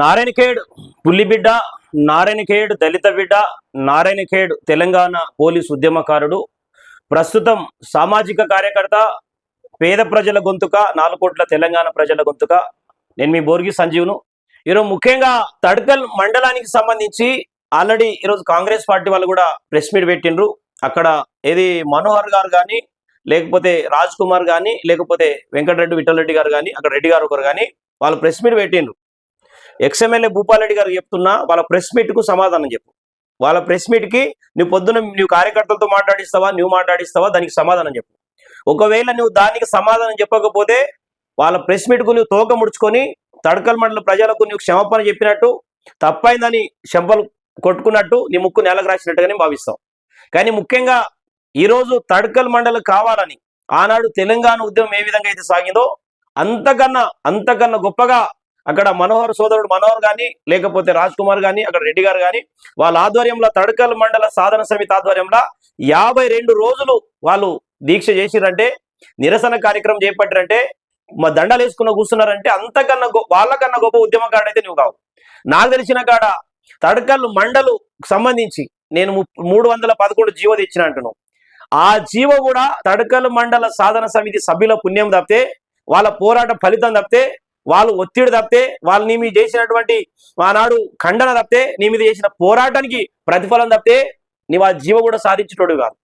నారాయణఖేడ్ పుల్లిబిడ్డ నారాయణఖేడ్ దళిత బిడ్డ నారాయణఖేడ్ తెలంగాణ పోలీస్ ఉద్యమకారుడు ప్రస్తుతం సామాజిక కార్యకర్త పేద ప్రజల గొంతుక నాలుగు కోట్ల తెలంగాణ ప్రజల గొంతుక. నేను మీ బోర్గి సంజీవును. ఈరోజు ముఖ్యంగా తడకల్ మండలానికి సంబంధించి ఆల్రెడీ ఈరోజు కాంగ్రెస్ పార్టీ వాళ్ళు కూడా ప్రెస్ మీట్ పెట్టిండ్రు. అక్కడ ఏది మనోహర్ గారు కానీ లేకపోతే రాజ్ కుమార్ కానీ లేకపోతే వెంకటరెడ్డి విఠలరెడ్డి గారు కానీ అక్కడ రెడ్డి గారు ఒకరు కానీ వాళ్ళు ప్రెస్ మీట్ పెట్టిండ్రు. ఎక్స్ఎమ్మెల్యే భూపాలరెడ్డి గారు చెప్తున్నా వాళ్ళ ప్రెస్ మీట్కు సమాధానం చెప్పు. వాళ్ళ ప్రెస్ మీట్కి నువ్వు పొద్దున నువ్వు కార్యకర్తలతో మాట్లాడిస్తావా నువ్వు మాట్లాడిస్తావా దానికి సమాధానం చెప్పు. ఒకవేళ నువ్వు దానికి సమాధానం చెప్పకపోతే వాళ్ళ ప్రెస్ మీట్కు నువ్వు తోక ముడుచుకొని తడకల్ మండల ప్రజలకు నువ్వు క్షమాపణ చెప్పినట్టు తప్పైందని శంపలు కొట్టుకున్నట్టు నీ ముక్కు నేలకు రాసినట్టుగానే భావిస్తాం. కానీ ముఖ్యంగా ఈరోజు తడకల్ మండలం కావాలని ఆనాడు తెలంగాణ ఉద్యమం ఏ విధంగా అయితే సాగిందో అంతకన్నా అంతకన్నా గొప్పగా అక్కడ మనోహర్ సోదరుడు మనోహర్ గాని లేకపోతే రాజ్ కుమార్ గాని అక్కడ రెడ్డి గారు గాని వాళ్ళ ఆధ్వర్యంలో తడకల్ మండల సాధన సమితి ఆధ్వర్యంలో యాభై రెండు రోజులు వాళ్ళు దీక్ష చేసిరంటే నిరసన కార్యక్రమం చేపట్టారంటే మా దండలు వేసుకున్న కూర్చున్నారంటే అంతకన్నా గొ- వాళ్ళకన్నా గొప్ప ఉద్యమకారుడు అయితే నువ్వు కావు. నాకు తెలిసిన కాడ తడకల్ మండలు సంబంధించి నేను మూడు వందల పదకొండు జీవో తెచ్చిన అంటున్నావు. ఆ జీవ కూడా తడకల్ మండల సాధన సమితి సభ్యుల పుణ్యం తప్పితే వాళ్ళ పోరాట ఫలితం తప్పితే వాళ్ళు ఒత్తిడి తప్పితే వాళ్ళు నీ మీద చేసినటువంటి ఆనాడు ఖండన తప్పితే నీ మీద చేసిన పోరాటానికి ప్రతిఫలం తప్పితే నీ వాళ్ళ జీవ కూడా సాధించేటోడు కాదు.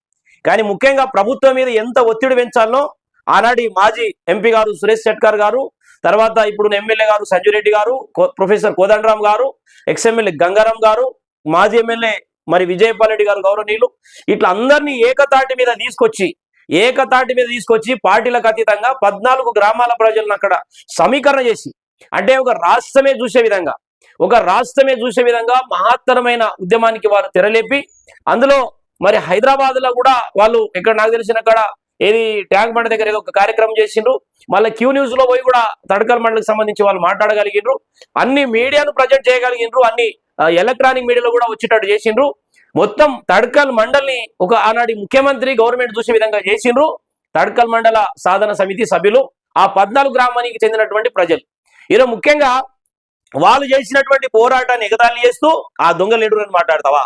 కానీ ముఖ్యంగా ప్రభుత్వం మీద ఎంత ఒత్తిడి పెంచాలనో ఆనాటి మాజీ ఎంపీ గారు సురేష్ శెట్కర్ గారు తర్వాత ఇప్పుడు ఎమ్మెల్యే గారు సంజయ్ రెడ్డి గారు ప్రొఫెసర్ కోదండరామ్ గారు ఎక్స్ఎమ్మెల్యే గంగారాం గారు మాజీ ఎమ్మెల్యే మరి విజయపాల్ రెడ్డి గారు గౌరవనీయులు ఇట్లా అందరినీ ఏకతాటి మీద తీసుకొచ్చి ఏకతాటి మీద తీసుకొచ్చి పార్టీలకు అతీతంగా పద్నాలుగు గ్రామాల ప్రజలను అక్కడ సమీకరణ చేసి అంటే ఒక రాష్ట్రమే చూసే విధంగా ఒక రాష్ట్రమే చూసే విధంగా మహత్తరమైన ఉద్యమానికి వారు తెరలేపి అందులో మరి హైదరాబాద్లో కూడా వాళ్ళు ఇక్కడ నాకు తెలిసిన అక్కడ ఏది ట్యాంక్ బండ దగ్గర ఏదో ఒక కార్యక్రమం చేసిండ్రు. మళ్ళీ క్యూ న్యూస్లో పోయి కూడా తడకల్ మండలికి సంబంధించి వాళ్ళు మాట్లాడగలిగిండ్రు. అన్ని మీడియాను ప్రజెంట్ చేయగలిగిండ్రు. అన్ని ఎలక్ట్రానిక్ మీడియాలో కూడా వచ్చేటట్టు చేసిండ్రు. మొత్తం తడ్కల్ మండలిని ఒక ఆనాటి ముఖ్యమంత్రి గవర్నమెంట్ చూసే విధంగా చేసిండ్రు. తడ్కల్ మండల సాధన సమితి సభ్యులు ఆ పద్నాలుగు గ్రామానికి చెందినటువంటి ప్రజలు. ఈరోజు ముఖ్యంగా వాళ్ళు చేసినటువంటి పోరాటాన్ని ఎగతాళి చేస్తూ ఆ దొంగ లీడర్ అని మాట్లాడతావా?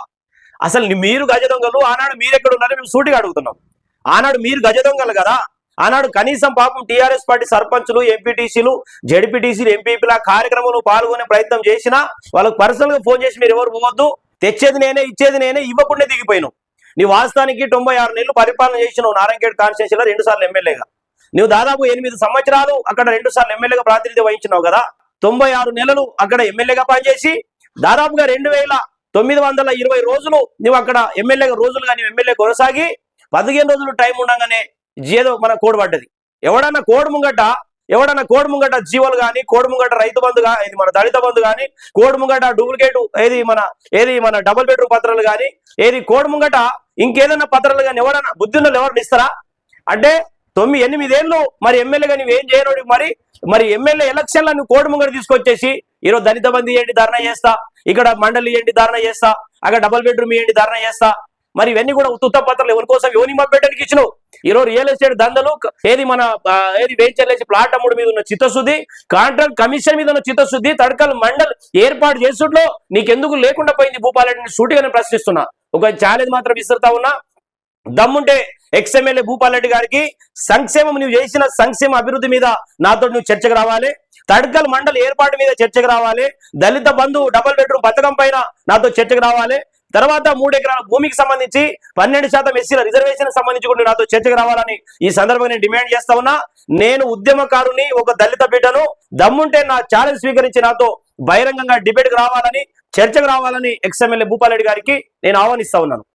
అసలు మీరు గజ దొంగలు ఆనాడు మీరు ఎక్కడ ఉన్నారో మేము సూటిగా అడుగుతున్నాం. ఆనాడు మీరు గజ దొంగలు కదా? ఆనాడు కనీసం పాపం టీఆర్ఎస్ పార్టీ సర్పంచులు ఎంపీటీసీలు జడ్పీటీసీలు ఎంపీపీల కార్యక్రమంలో పాల్గొనే ప్రయత్నం చేసినా వాళ్ళకి పర్సనల్గా ఫోన్ చేసి మీరు ఎవరు పోవద్దు. తెచ్చేది నేనే ఇచ్చేది నేనే ఇవ్వకుండా దిగిపోయిను నీ వాస్తవానికి తొంభై ఆరు నెలలు పరిపాలన చేసినావు నారాయణఖేడ్ కాన్స్టిట్యూన్సీలో రెండు సార్లు ఎమ్మెల్యేగా. నువ్వు దాదాపు ఎనిమిది సంవత్సరాలు అక్కడ రెండు సార్లు ఎమ్మెల్యేగా ప్రాతినిధ్యం వహించినావు కదా? తొంభై ఆరు నెలలు అక్కడ ఎమ్మెల్యేగా పనిచేసి దాదాపుగా రెండు వేల తొమ్మిది వందల ఇరవై రోజులు నువ్వు అక్కడ ఎమ్మెల్యేగా రోజులుగా నువ్వు ఎమ్మెల్యే కొనసాగి పదిహేను రోజులు టైం ఉండగానే ఏదో మన కోడ్ పడ్డది. ఎవడన్నా కోడ్ ముంగట ఎవడన్నా కోడ్ ముంగట జీవోలు కానీ కోడ్ ముంగట రైతు బంధు ఇది మన దళిత బంధు కానీ కోడ్ ముంగట డూప్లికేట్ ఏది మన ఏది మన డబుల్ బెడ్రూమ్ పత్రాలు కానీ ఏది కోడ్ ముంగట ఇంకేదన్నా పత్రాలు కానీ ఎవడన్నా బుద్ధిలో ఎవరిని ఇస్తారా? అంటే తొమ్మిది ఎనిమిదేళ్ళు మరి ఎమ్మెల్యేగా నువ్వు ఏం చేయనోడు మరి? మరి ఎమ్మెల్యే ఎలక్షన్లో నువ్వు కోడి తీసుకొచ్చేసి ఈరోజు దళిత బంధు ఇవ్వండి ధర్నా చేస్తా. ఇక్కడ మండలి ఇవ్వండి ధర్నా చేస్తా. అక్కడ డబుల్ బెడ్రూమ్ ఇవ్వండి ధర్నా చేస్తా. మరి ఇవన్నీ కూడా ఉత్తుత్త పత్రాలు ఎవరి కోసం? యోని మబ్బెట్టడానికి ఇచ్చినావు. ఈరోజు రియల్ ఎస్టేట్ దందలు ఏది మన ఏది ఏది వేంచర్లేసి ప్లాట్ అమ్ముడు మీద ఉన్న చిత్తశుద్ధి కాంట్రాక్ట్ కమిషన్ మీద ఉన్న చిత్తశుద్ధి తడకల్ మండల్ ఏర్పాటు చేసుట్లో నీకెందుకు లేకుండా పోయింది భూపాలరెడ్డిని సూటిగా నేను ప్రశ్నిస్తున్నా. ఒక ఛాలెంజ్ మాత్రం విసురుతా ఉన్నా. దమ్ముంటే ఎక్స్ఎమ్మెల్యే భూపాల్ గారికి సంక్షేమం నువ్వు చేసిన సంక్షేమ అభివృద్ధి మీద నాతో నువ్వు చర్చకు రావాలి. తడకల్ మండలి ఏర్పాటు మీద చర్చకు రావాలి. దళిత బంధు డబుల్ బెడ్రూమ్ పథకం పైన నాతో చర్చకు రావాలి. తర్వాత మూడు ఎకరాల భూమికి సంబంధించి పన్నెండు శాతం ఎస్సీల రిజర్వేషన్ సంబంధించి కూడా నాతో చర్చకు రావాలని ఈ సందర్భంగా నేను డిమాండ్ చేస్తా ఉన్నా. నేను ఉద్యమకారుని ఒక దళిత బిడ్డను దమ్ముంటే నా ఛాలెంజ్ స్వీకరించి నాతో బహిరంగంగా డిబేట్కి రావాలని చర్చకు రావాలని ఎక్స్ఎమ్మెల్యే భూపాల్ రెడ్డి గారికి నేను ఆహ్వానిస్తా ఉన్నాను.